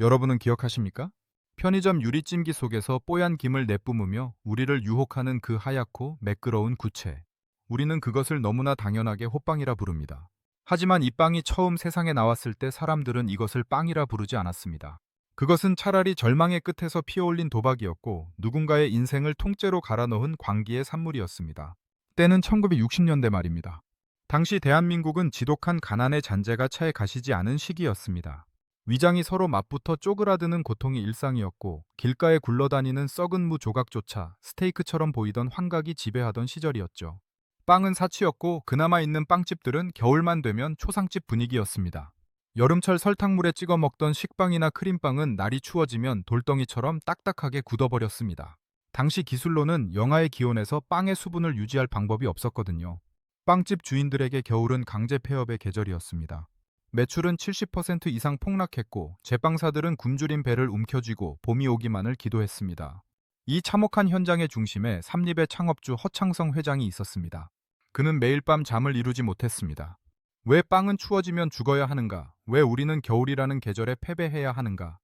여러분은 기억하십니까? 편의점 유리찜기 속에서 뽀얀 김을 내뿜으며 우리를 유혹하는 그 하얗고 매끄러운 구체. 우리는 그것을 너무나 당연하게 호빵이라 부릅니다. 하지만 이 빵이 처음 세상에 나왔을 때 사람들은 이것을 빵이라 부르지 않았습니다. 그것은 차라리 절망의 끝에서 피어올린 도박이었고 누군가의 인생을 통째로 갈아넣은 광기의 산물이었습니다. 때는 1960년대 말입니다. 당시 대한민국은 지독한 가난의 잔재가 차에 가시지 않은 시기였습니다. 위장이 서로 맞붙어 쪼그라드는 고통이 일상이었고 길가에 굴러다니는 썩은 무 조각조차 스테이크처럼 보이던 환각이 지배하던 시절이었죠. 빵은 사치였고 그나마 있는 빵집들은 겨울만 되면 초상집 분위기였습니다. 여름철 설탕물에 찍어 먹던 식빵이나 크림빵은 날이 추워지면 돌덩이처럼 딱딱하게 굳어버렸습니다. 당시 기술로는 영하의 기온에서 빵의 수분을 유지할 방법이 없었거든요. 빵집 주인들에게 겨울은 강제 폐업의 계절이었습니다. 매출은 70% 이상 폭락했고 제빵사들은 굶주린 배를 움켜쥐고 봄이 오기만을 기도했습니다. 이 참혹한 현장의 중심에 삼립의 창업주 허창성 회장이 있었습니다. 그는 매일 밤 잠을 이루지 못했습니다. 왜 빵은 추워지면 죽어야 하는가? 왜 우리는 겨울이라는 계절에 패배해야 하는가?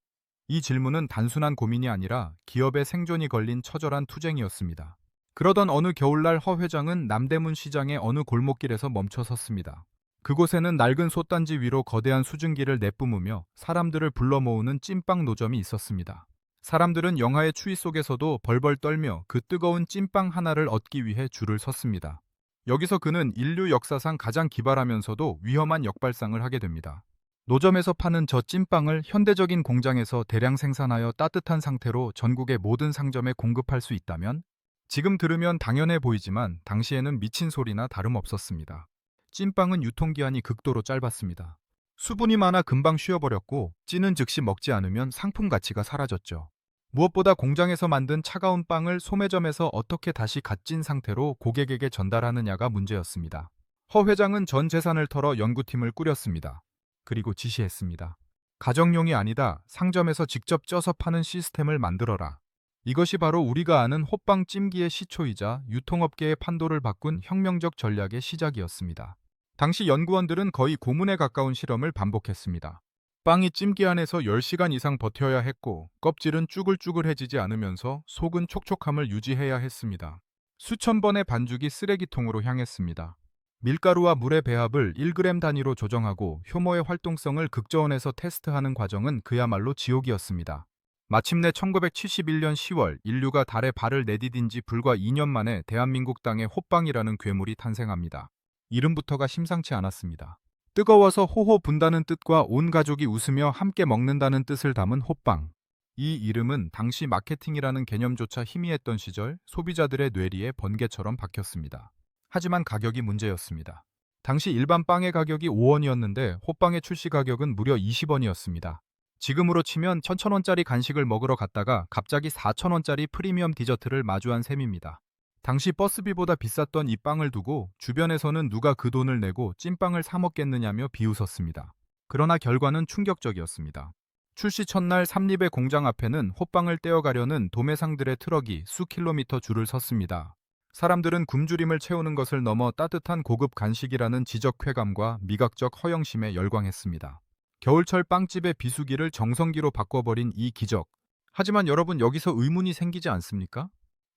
이 질문은 단순한 고민이 아니라 기업의 생존이 걸린 처절한 투쟁이었습니다. 그러던 어느 겨울날 허 회장은 남대문 시장의 어느 골목길에서 멈춰 섰습니다. 그곳에는 낡은 솥단지 위로 거대한 수증기를 내뿜으며 사람들을 불러 모으는 찐빵 노점이 있었습니다. 사람들은 영하의 추위 속에서도 벌벌 떨며 그 뜨거운 찐빵 하나를 얻기 위해 줄을 섰습니다. 여기서 그는 인류 역사상 가장 기발하면서도 위험한 역발상을 하게 됩니다. 노점에서 파는 저 찐빵을 현대적인 공장에서 대량 생산하여 따뜻한 상태로 전국의 모든 상점에 공급할 수 있다면? 지금 들으면 당연해 보이지만 당시에는 미친 소리나 다름없었습니다. 찐빵은 유통기한이 극도로 짧았습니다. 수분이 많아 금방 쉬어버렸고 찌는 즉시 먹지 않으면 상품 가치가 사라졌죠. 무엇보다 공장에서 만든 차가운 빵을 소매점에서 어떻게 다시 갓 찐 상태로 고객에게 전달하느냐가 문제였습니다. 허 회장은 전 재산을 털어 연구팀을 꾸렸습니다. 그리고 지시했습니다. 가정용이 아니다. 상점에서 직접 쪄서 파는 시스템을 만들어라. 이것이 바로 우리가 아는 호빵 찜기의 시초이자 유통업계의 판도를 바꾼 혁명적 전략의 시작이었습니다. 당시 연구원들은 거의 고문에 가까운 실험을 반복했습니다. 빵이 찜기 안에서 10시간 이상 버텨야 했고 껍질은 쭈글쭈글해지지 않으면서 속은 촉촉함을 유지해야 했습니다. 수천 번의 반죽이 쓰레기통으로 향했습니다. 밀가루와 물의 배합을 1g 단위로 조정하고 효모의 활동성을 극저온에서 테스트하는 과정은 그야말로 지옥이었습니다. 마침내 1971년 10월 인류가 달에 발을 내디딘 지 불과 2년 만에 대한민국 땅에 호빵이라는 괴물이 탄생합니다. 이름부터가 심상치 않았습니다. 뜨거워서 호호 분다는 뜻과 온 가족이 웃으며 함께 먹는다는 뜻을 담은 호빵. 이 이름은 당시 마케팅이라는 개념조차 희미했던 시절 소비자들의 뇌리에 번개처럼 박혔습니다. 하지만 가격이 문제였습니다. 당시 일반 빵의 가격이 5원이었는데 호빵의 출시 가격은 무려 20원이었습니다. 지금으로 치면 1,000원짜리 간식을 먹으러 갔다가 갑자기 4,000원짜리 프리미엄 디저트를 마주한 셈입니다. 당시 버스비보다 비쌌던 이 빵을 두고 주변에서는 누가 그 돈을 내고 찐빵을 사 먹겠느냐며 비웃었습니다. 그러나 결과는 충격적이었습니다. 출시 첫날 삼립의 공장 앞에는 호빵을 떼어가려는 도매상들의 트럭이 수 킬로미터 줄을 섰습니다. 사람들은 굶주림을 채우는 것을 넘어 따뜻한 고급 간식이라는 지적 쾌감과 미각적 허영심에 열광했습니다. 겨울철 빵집의 비수기를 정성기로 바꿔버린 이 기적. 하지만 여러분 여기서 의문이 생기지 않습니까?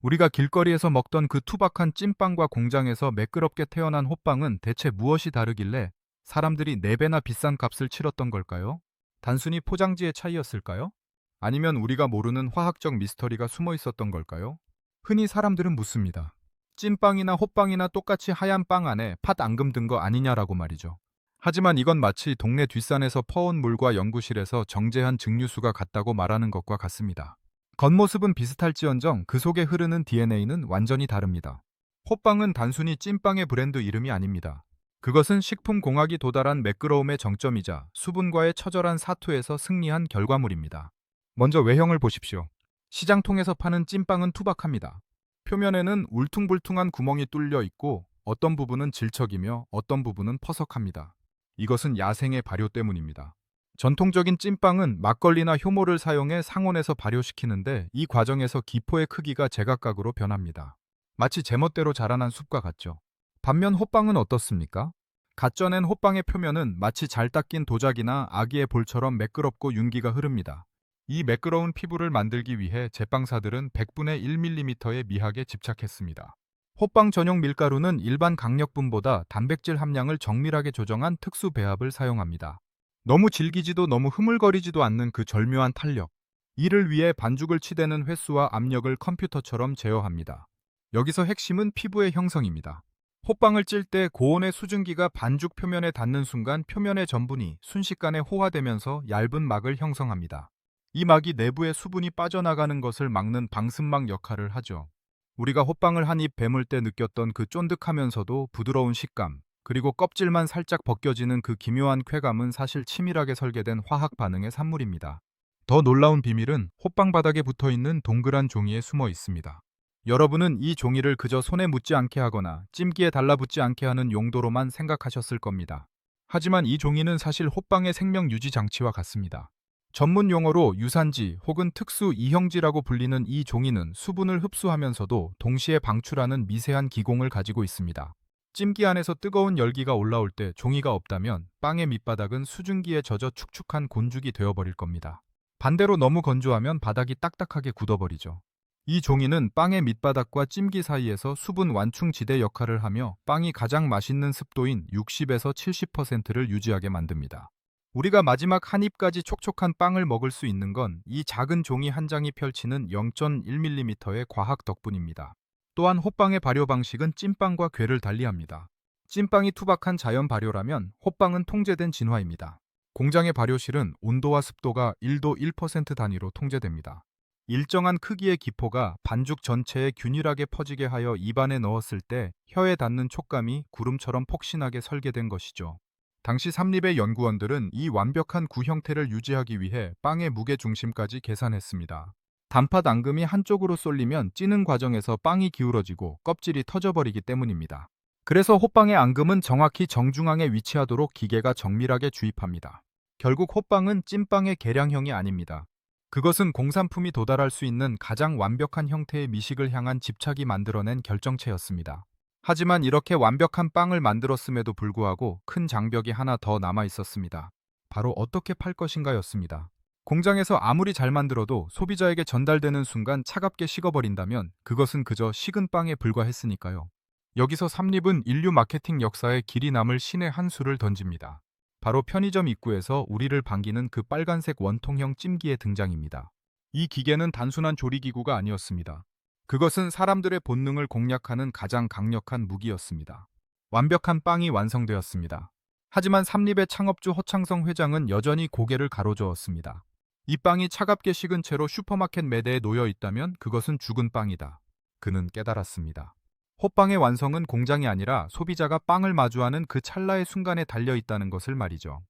우리가 길거리에서 먹던 그 투박한 찐빵과 공장에서 매끄럽게 태어난 호빵은 대체 무엇이 다르길래 사람들이 4배나 비싼 값을 치렀던 걸까요? 단순히 포장지의 차이였을까요? 아니면 우리가 모르는 화학적 미스터리가 숨어 있었던 걸까요? 흔히 사람들은 묻습니다. 찐빵이나 호빵이나 똑같이 하얀 빵 안에 팥 앙금 든 거 아니냐라고 말이죠. 하지만 이건 마치 동네 뒷산에서 퍼온 물과 연구실에서 정제한 증류수가 같다고 말하는 것과 같습니다. 겉모습은 비슷할지언정 그 속에 흐르는 DNA는 완전히 다릅니다. 호빵은 단순히 찐빵의 브랜드 이름이 아닙니다. 그것은 식품공학이 도달한 매끄러움의 정점이자 수분과의 처절한 사투에서 승리한 결과물입니다. 먼저 외형을 보십시오. 시장 통에서 파는 찐빵은 투박합니다. 표면에는 울퉁불퉁한 구멍이 뚫려 있고 어떤 부분은 질척이며 어떤 부분은 퍼석합니다. 이것은 야생의 발효 때문입니다. 전통적인 찐빵은 막걸리나 효모를 사용해 상온에서 발효시키는데 이 과정에서 기포의 크기가 제각각으로 변합니다. 마치 제멋대로 자라난 숲과 같죠. 반면 호빵은 어떻습니까? 갓 쪄낸 호빵의 표면은 마치 잘 닦인 도자기나 아기의 볼처럼 매끄럽고 윤기가 흐릅니다. 이 매끄러운 피부를 만들기 위해 제빵사들은 100분의 1mm의 미학에 집착했습니다. 호빵 전용 밀가루는 일반 강력분보다 단백질 함량을 정밀하게 조정한 특수 배합을 사용합니다. 너무 질기지도 너무 흐물거리지도 않는 그 절묘한 탄력. 이를 위해 반죽을 치대는 횟수와 압력을 컴퓨터처럼 제어합니다. 여기서 핵심은 피부의 형성입니다. 호빵을 찔 때 고온의 수증기가 반죽 표면에 닿는 순간 표면의 전분이 순식간에 호화되면서 얇은 막을 형성합니다. 이 막이 내부의 수분이 빠져나가는 것을 막는 방승막 역할을 하죠. 우리가 호빵을 한입 베물 때 느꼈던 그 쫀득하면서도 부드러운 식감, 그리고 껍질만 살짝 벗겨지는 그 기묘한 쾌감은 사실 치밀하게 설계된 화학 반응의 산물입니다. 더 놀라운 비밀은 호빵 바닥에 붙어 있는 동그란 종이에 숨어 있습니다. 여러분은 이 종이를 그저 손에 묻지 않게 하거나 찜기에 달라붙지 않게 하는 용도로만 생각하셨을 겁니다. 하지만 이 종이는 사실 호빵의 생명 유지 장치와 같습니다. 전문 용어로 유산지 혹은 특수 이형지라고 불리는 이 종이는 수분을 흡수하면서도 동시에 방출하는 미세한 기공을 가지고 있습니다. 찜기 안에서 뜨거운 열기가 올라올 때 종이가 없다면 빵의 밑바닥은 수증기에 젖어 축축한 곤죽이 되어버릴 겁니다. 반대로 너무 건조하면 바닥이 딱딱하게 굳어버리죠. 이 종이는 빵의 밑바닥과 찜기 사이에서 수분 완충지대 역할을 하며 빵이 가장 맛있는 습도인 60에서 70%를 유지하게 만듭니다. 우리가 마지막 한 입까지 촉촉한 빵을 먹을 수 있는 건 이 작은 종이 한 장이 펼치는 0.1mm의 과학 덕분입니다. 또한 호빵의 발효 방식은 찐빵과 괴를 달리합니다. 찐빵이 투박한 자연 발효라면 호빵은 통제된 진화입니다. 공장의 발효실은 온도와 습도가 1도 1% 단위로 통제됩니다. 일정한 크기의 기포가 반죽 전체에 균일하게 퍼지게 하여 입안에 넣었을 때 혀에 닿는 촉감이 구름처럼 폭신하게 설계된 것이죠. 당시 삼립의 연구원들은 이 완벽한 구 형태를 유지하기 위해 빵의 무게 중심까지 계산했습니다. 단팥 앙금이 한쪽으로 쏠리면 찌는 과정에서 빵이 기울어지고 껍질이 터져버리기 때문입니다. 그래서 호빵의 앙금은 정확히 정중앙에 위치하도록 기계가 정밀하게 주입합니다. 결국 호빵은 찐빵의 계량형이 아닙니다. 그것은 공산품이 도달할 수 있는 가장 완벽한 형태의 미식을 향한 집착이 만들어낸 결정체였습니다. 하지만 이렇게 완벽한 빵을 만들었음에도 불구하고 큰 장벽이 하나 더 남아 있었습니다. 바로 어떻게 팔 것인가였습니다. 공장에서 아무리 잘 만들어도 소비자에게 전달되는 순간 차갑게 식어버린다면 그것은 그저 식은 빵에 불과했으니까요. 여기서 삼립은 인류 마케팅 역사에 길이 남을 신의 한 수를 던집니다. 바로 편의점 입구에서 우리를 반기는 그 빨간색 원통형 찜기의 등장입니다. 이 기계는 단순한 조리기구가 아니었습니다. 그것은 사람들의 본능을 공략하는 가장 강력한 무기였습니다. 완벽한 빵이 완성되었습니다. 하지만 삼립의 창업주 허창성 회장은 여전히 고개를 가로저었습니다. 이 빵이 차갑게 식은 채로 슈퍼마켓 매대에 놓여 있다면 그것은 죽은 빵이다. 그는 깨달았습니다. 호빵의 완성은 공장이 아니라 소비자가 빵을 마주하는 그 찰나의 순간에 달려 있다는 것을 말이죠.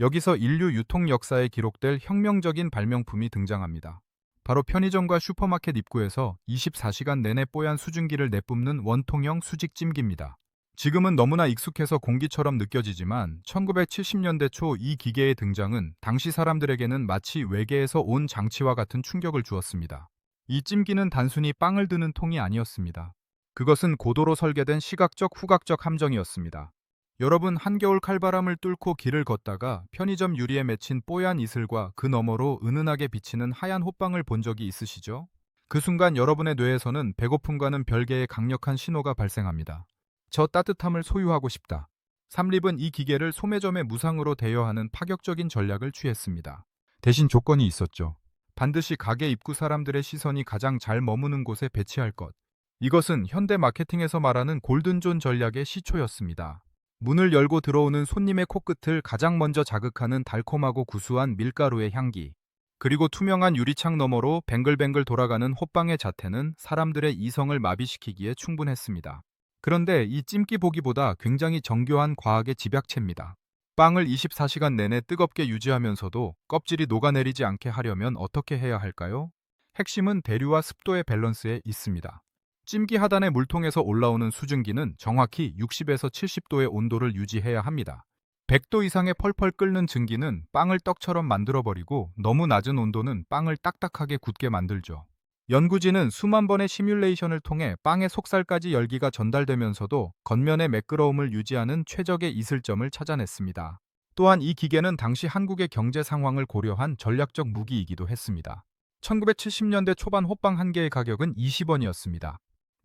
여기서 인류 유통 역사에 기록될 혁명적인 발명품이 등장합니다. 바로 편의점과 슈퍼마켓 입구에서 24시간 내내 뽀얀 수증기를 내뿜는 원통형 수직 찜기입니다. 지금은 너무나 익숙해서 공기처럼 느껴지지만 1970년대 초 이 기계의 등장은 당시 사람들에게는 마치 외계에서 온 장치와 같은 충격을 주었습니다. 이 찜기는 단순히 빵을 드는 통이 아니었습니다. 그것은 고도로 설계된 시각적 후각적 함정이었습니다. 여러분 한겨울 칼바람을 뚫고 길을 걷다가 편의점 유리에 맺힌 뽀얀 이슬과 그 너머로 은은하게 비치는 하얀 호빵을 본 적이 있으시죠? 그 순간 여러분의 뇌에서는 배고픔과는 별개의 강력한 신호가 발생합니다. 저 따뜻함을 소유하고 싶다. 삼립은 이 기계를 소매점의 무상으로 대여하는 파격적인 전략을 취했습니다. 대신 조건이 있었죠. 반드시 가게 입구 사람들의 시선이 가장 잘 머무는 곳에 배치할 것. 이것은 현대 마케팅에서 말하는 골든존 전략의 시초였습니다. 문을 열고 들어오는 손님의 코끝을 가장 먼저 자극하는 달콤하고 구수한 밀가루의 향기. 그리고 투명한 유리창 너머로 뱅글뱅글 돌아가는 호빵의 자태는 사람들의 이성을 마비시키기에 충분했습니다. 그런데 이 찜기 보기보다 굉장히 정교한 과학의 집약체입니다. 빵을 24시간 내내 뜨겁게 유지하면서도 껍질이 녹아내리지 않게 하려면 어떻게 해야 할까요? 핵심은 대류와 습도의 밸런스에 있습니다. 찜기 하단의 물통에서 올라오는 수증기는 정확히 60에서 70도의 온도를 유지해야 합니다. 100도 이상의 펄펄 끓는 증기는 빵을 떡처럼 만들어버리고 너무 낮은 온도는 빵을 딱딱하게 굳게 만들죠. 연구진은 수만 번의 시뮬레이션을 통해 빵의 속살까지 열기가 전달되면서도 겉면의 매끄러움을 유지하는 최적의 이슬점을 찾아냈습니다. 또한 이 기계는 당시 한국의 경제 상황을 고려한 전략적 무기이기도 했습니다. 1970년대 초반 호빵 한 개의 가격은 20원이었습니다.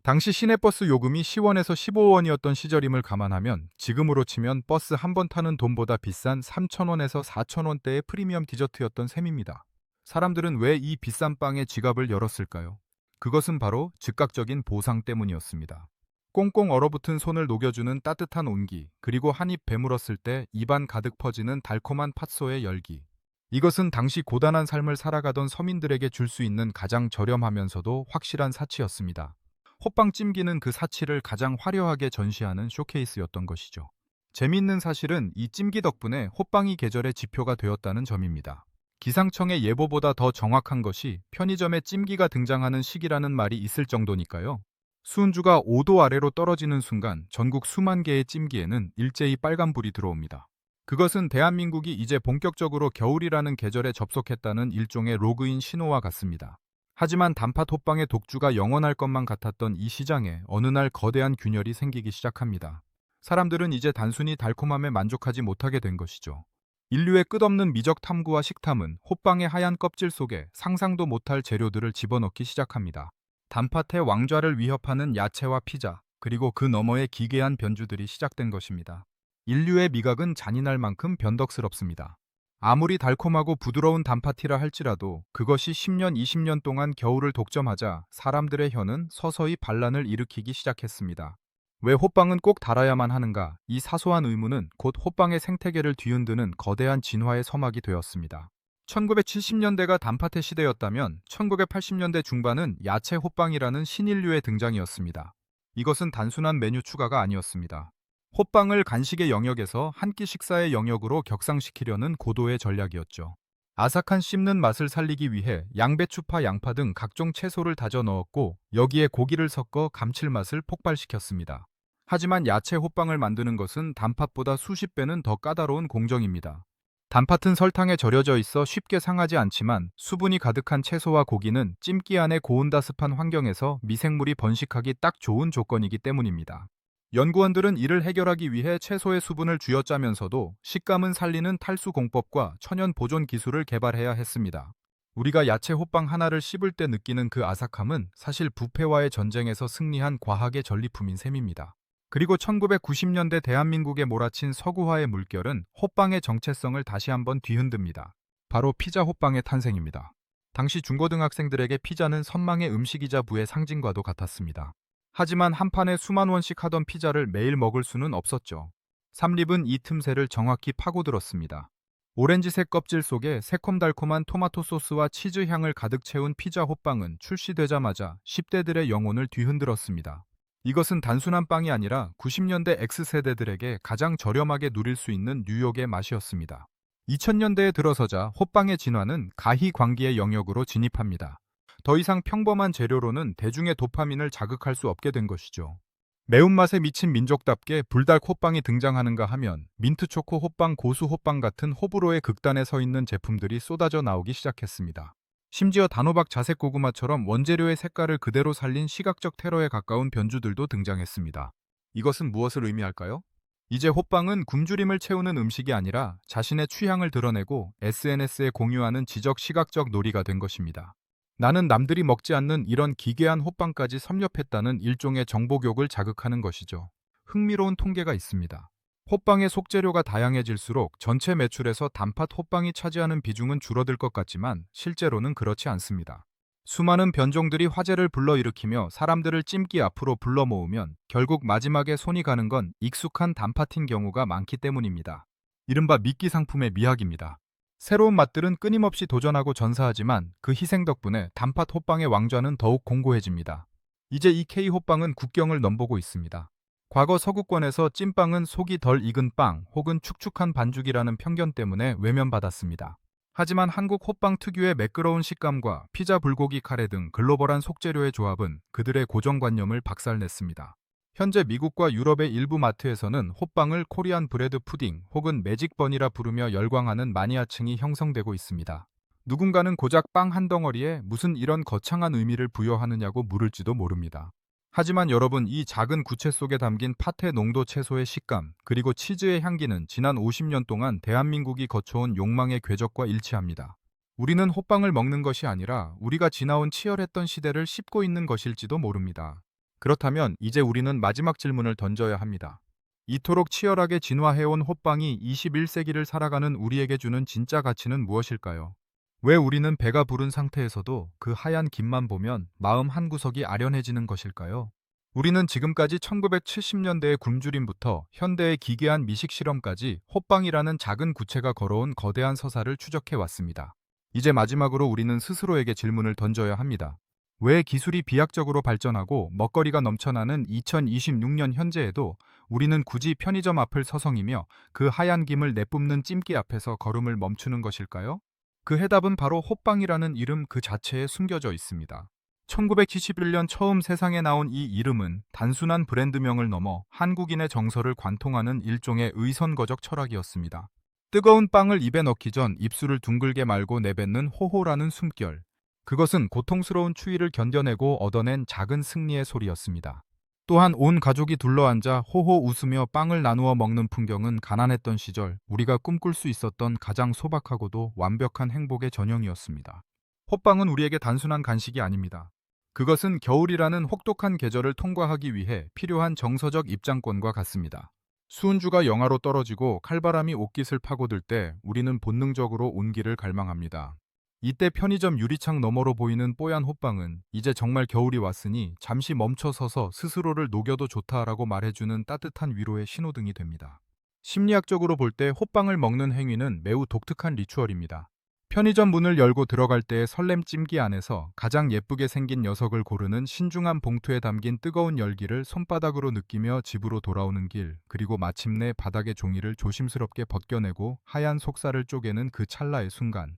당시 시내버스 요금이 10원에서 15원이었던 시절임을 감안하면 지금으로 치면 버스 한 번 타는 돈보다 비싼 3,000원에서 4,000원대의 프리미엄 디저트였던 셈입니다. 사람들은 왜 이 비싼 빵에 지갑을 열었을까요? 그것은 바로 즉각적인 보상 때문이었습니다. 꽁꽁 얼어붙은 손을 녹여주는 따뜻한 온기, 그리고 한 입 배물었을 때 입안 가득 퍼지는 달콤한 팥소의 열기. 이것은 당시 고단한 삶을 살아가던 서민들에게 줄 수 있는 가장 저렴하면서도 확실한 사치였습니다. 호빵 찜기는 그 사치를 가장 화려하게 전시하는 쇼케이스였던 것이죠. 재미있는 사실은 이 찜기 덕분에 호빵이 계절의 지표가 되었다는 점입니다. 기상청의 예보보다 더 정확한 것이 편의점에 찜기가 등장하는 시기라는 말이 있을 정도니까요. 수은주가 5도 아래로 떨어지는 순간 전국 수만 개의 찜기에는 일제히 빨간불이 들어옵니다. 그것은 대한민국이 이제 본격적으로 겨울이라는 계절에 접속했다는 일종의 로그인 신호와 같습니다. 하지만 단팥 호빵의 독주가 영원할 것만 같았던 이 시장에 어느 날 거대한 균열이 생기기 시작합니다. 사람들은 이제 단순히 달콤함에 만족하지 못하게 된 것이죠. 인류의 끝없는 미적 탐구와 식탐은 호빵의 하얀 껍질 속에 상상도 못할 재료들을 집어넣기 시작합니다. 단팥의 왕좌를 위협하는 야채와 피자, 그리고 그 너머의 기괴한 변주들이 시작된 것입니다. 인류의 미각은 잔인할 만큼 변덕스럽습니다. 아무리 달콤하고 부드러운 단팥이라 할지라도 그것이 10년, 20년 동안 겨울을 독점하자 사람들의 혀는 서서히 반란을 일으키기 시작했습니다. 왜 호빵은 꼭 달아야만 하는가? 이 사소한 의문은 곧 호빵의 생태계를 뒤흔드는 거대한 진화의 서막이 되었습니다. 1970년대가 단팥의 시대였다면 1980년대 중반은 야채 호빵이라는 신인류의 등장이었습니다. 이것은 단순한 메뉴 추가가 아니었습니다. 호빵을 간식의 영역에서 한 끼 식사의 영역으로 격상시키려는 고도의 전략이었죠. 아삭한 씹는 맛을 살리기 위해 양배추파, 양파 등 각종 채소를 다져 넣었고 여기에 고기를 섞어 감칠맛을 폭발시켰습니다. 하지만 야채 호빵을 만드는 것은 단팥보다 수십 배는 더 까다로운 공정입니다. 단팥은 설탕에 절여져 있어 쉽게 상하지 않지만 수분이 가득한 채소와 고기는 찜기 안의 고온다습한 환경에서 미생물이 번식하기 딱 좋은 조건이기 때문입니다. 연구원들은 이를 해결하기 위해 채소의 수분을 쥐어짜면서도 식감은 살리는 탈수 공법과 천연 보존 기술을 개발해야 했습니다. 우리가 야채 호빵 하나를 씹을 때 느끼는 그 아삭함은 사실 부패와의 전쟁에서 승리한 과학의 전리품인 셈입니다. 그리고 1990년대 대한민국에 몰아친 서구화의 물결은 호빵의 정체성을 다시 한번 뒤흔듭니다. 바로 피자 호빵의 탄생입니다. 당시 중고등학생들에게 피자는 선망의 음식이자 부의 상징과도 같았습니다. 하지만 한 판에 수만 원씩 하던 피자를 매일 먹을 수는 없었죠. 삼립은 이 틈새를 정확히 파고들었습니다. 오렌지색 껍질 속에 새콤달콤한 토마토 소스와 치즈 향을 가득 채운 피자 호빵은 출시되자마자 10대들의 영혼을 뒤흔들었습니다. 이것은 단순한 빵이 아니라 90년대 X세대들에게 가장 저렴하게 누릴 수 있는 뉴욕의 맛이었습니다. 2000년대에 들어서자 호빵의 진화는 가희광기의 영역으로 진입합니다. 더 이상 평범한 재료로는 대중의 도파민을 자극할 수 없게 된 것이죠. 매운맛에 미친 민족답게 불닭 호빵이 등장하는가 하면 민트초코 호빵, 고수 호빵 같은 호불호의 극단에 서 있는 제품들이 쏟아져 나오기 시작했습니다. 심지어 단호박 자색 고구마처럼 원재료의 색깔을 그대로 살린 시각적 테러에 가까운 변주들도 등장했습니다. 이것은 무엇을 의미할까요? 이제 호빵은 굶주림을 채우는 음식이 아니라 자신의 취향을 드러내고 SNS에 공유하는 지적 시각적 놀이가 된 것입니다. 나는 남들이 먹지 않는 이런 기괴한 호빵까지 섭렵했다는 일종의 정보욕을 자극하는 것이죠. 흥미로운 통계가 있습니다. 호빵의 속재료가 다양해질수록 전체 매출에서 단팥 호빵이 차지하는 비중은 줄어들 것 같지만 실제로는 그렇지 않습니다. 수많은 변종들이 화제를 불러일으키며 사람들을 찜기 앞으로 불러 모으면 결국 마지막에 손이 가는 건 익숙한 단팥인 경우가 많기 때문입니다. 이른바 미끼 상품의 미학입니다. 새로운 맛들은 끊임없이 도전하고 전사하지만 그 희생 덕분에 단팥 호빵의 왕좌는 더욱 공고해집니다. 이제 이 K 호빵은 국경을 넘보고 있습니다. 과거 서구권에서 찐빵은 속이 덜 익은 빵 혹은 축축한 반죽이라는 편견 때문에 외면받았습니다. 하지만 한국 호빵 특유의 매끄러운 식감과 피자 불고기 카레 등 글로벌한 속재료의 조합은 그들의 고정관념을 박살냈습니다. 현재 미국과 유럽의 일부 마트에서는 호빵을 코리안 브레드 푸딩 혹은 매직번이라 부르며 열광하는 마니아층이 형성되고 있습니다. 누군가는 고작 빵 한 덩어리에 무슨 이런 거창한 의미를 부여하느냐고 물을지도 모릅니다. 하지만 여러분, 이 작은 구체 속에 담긴 팥의 농도 채소의 식감, 그리고 치즈의 향기는 지난 50년 동안 대한민국이 거쳐온 욕망의 궤적과 일치합니다. 우리는 호빵을 먹는 것이 아니라 우리가 지나온 치열했던 시대를 씹고 있는 것일지도 모릅니다. 그렇다면 이제 우리는 마지막 질문을 던져야 합니다. 이토록 치열하게 진화해온 호빵이 21세기를 살아가는 우리에게 주는 진짜 가치는 무엇일까요? 왜 우리는 배가 부른 상태에서도 그 하얀 김만 보면 마음 한구석이 아련해지는 것일까요? 우리는 지금까지 1970년대의 굶주림부터 현대의 기괴한 미식 실험까지 호빵이라는 작은 구체가 걸어온 거대한 서사를 추적해 왔습니다. 이제 마지막으로 우리는 스스로에게 질문을 던져야 합니다. 왜 기술이 비약적으로 발전하고 먹거리가 넘쳐나는 2026년 현재에도 우리는 굳이 편의점 앞을 서성이며 그 하얀 김을 내뿜는 찜기 앞에서 걸음을 멈추는 것일까요? 그 해답은 바로 호빵이라는 이름 그 자체에 숨겨져 있습니다. 1971년 처음 세상에 나온 이 이름은 단순한 브랜드명을 넘어 한국인의 정서를 관통하는 일종의 의선거적 철학이었습니다. 뜨거운 빵을 입에 넣기 전 입술을 둥글게 말고 내뱉는 호호라는 숨결. 그것은 고통스러운 추위를 견뎌내고 얻어낸 작은 승리의 소리였습니다. 또한 온 가족이 둘러앉아 호호 웃으며 빵을 나누어 먹는 풍경은 가난했던 시절 우리가 꿈꿀 수 있었던 가장 소박하고도 완벽한 행복의 전형이었습니다. 호빵은 우리에게 단순한 간식이 아닙니다. 그것은 겨울이라는 혹독한 계절을 통과하기 위해 필요한 정서적 입장권과 같습니다. 수은주가 영하로 떨어지고 칼바람이 옷깃을 파고들 때 우리는 본능적으로 온기를 갈망합니다. 이때 편의점 유리창 너머로 보이는 뽀얀 호빵은 이제 정말 겨울이 왔으니 잠시 멈춰서서 스스로를 녹여도 좋다라고 말해주는 따뜻한 위로의 신호등이 됩니다. 심리학적으로 볼 때 호빵을 먹는 행위는 매우 독특한 리추얼입니다. 편의점 문을 열고 들어갈 때의 설렘 찜기 안에서 가장 예쁘게 생긴 녀석을 고르는 신중한 봉투에 담긴 뜨거운 열기를 손바닥으로 느끼며 집으로 돌아오는 길, 그리고 마침내 바닥의 종이를 조심스럽게 벗겨내고 하얀 속살을 쪼개는 그 찰나의 순간.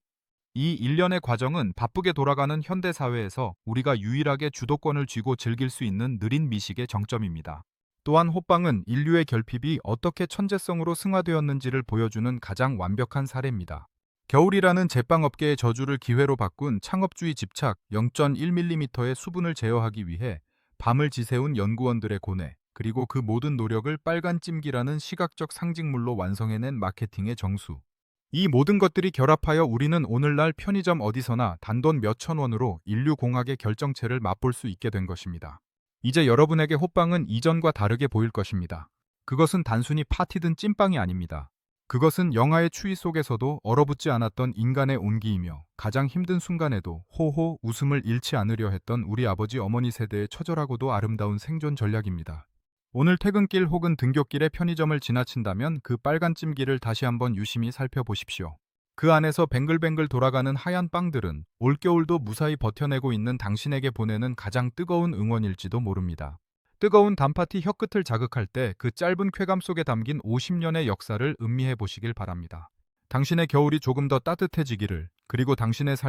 이 일련의 과정은 바쁘게 돌아가는 현대 사회에서 우리가 유일하게 주도권을 쥐고 즐길 수 있는 느린 미식의 정점입니다. 또한 호빵은 인류의 결핍이 어떻게 천재성으로 승화되었는지를 보여주는 가장 완벽한 사례입니다. 겨울이라는 제빵업계의 저주를 기회로 바꾼 창업주의 집착 0.1mm의 수분을 제어하기 위해 밤을 지새운 연구원들의 고뇌, 그리고 그 모든 노력을 빨간 찜기라는 시각적 상징물로 완성해낸 마케팅의 정수. 이 모든 것들이 결합하여 우리는 오늘날 편의점 어디서나 단돈 몇천 원으로 인류 공학의 결정체를 맛볼 수 있게 된 것입니다. 이제 여러분에게 호빵은 이전과 다르게 보일 것입니다. 그것은 단순히 파티든 찐빵이 아닙니다. 그것은 영하의 추위 속에서도 얼어붙지 않았던 인간의 온기이며 가장 힘든 순간에도 호호 웃음을 잃지 않으려 했던 우리 아버지 어머니 세대의 처절하고도 아름다운 생존 전략입니다. 오늘 퇴근길 혹은 등굣길에 편의점을 지나친다면 그 빨간 찜기를 다시 한번 유심히 살펴보십시오. 그 안에서 뱅글뱅글 돌아가는 하얀 빵들은 올겨울도 무사히 버텨내고 있는 당신에게 보내는 가장 뜨거운 응원일지도 모릅니다. 뜨거운 단파티 혀끝을 자극할 때 그 짧은 쾌감 속에 담긴 50년의 역사를 음미해 보시길 바랍니다. 당신의 겨울이 조금 더 따뜻해지기를, 그리고 당신의 삶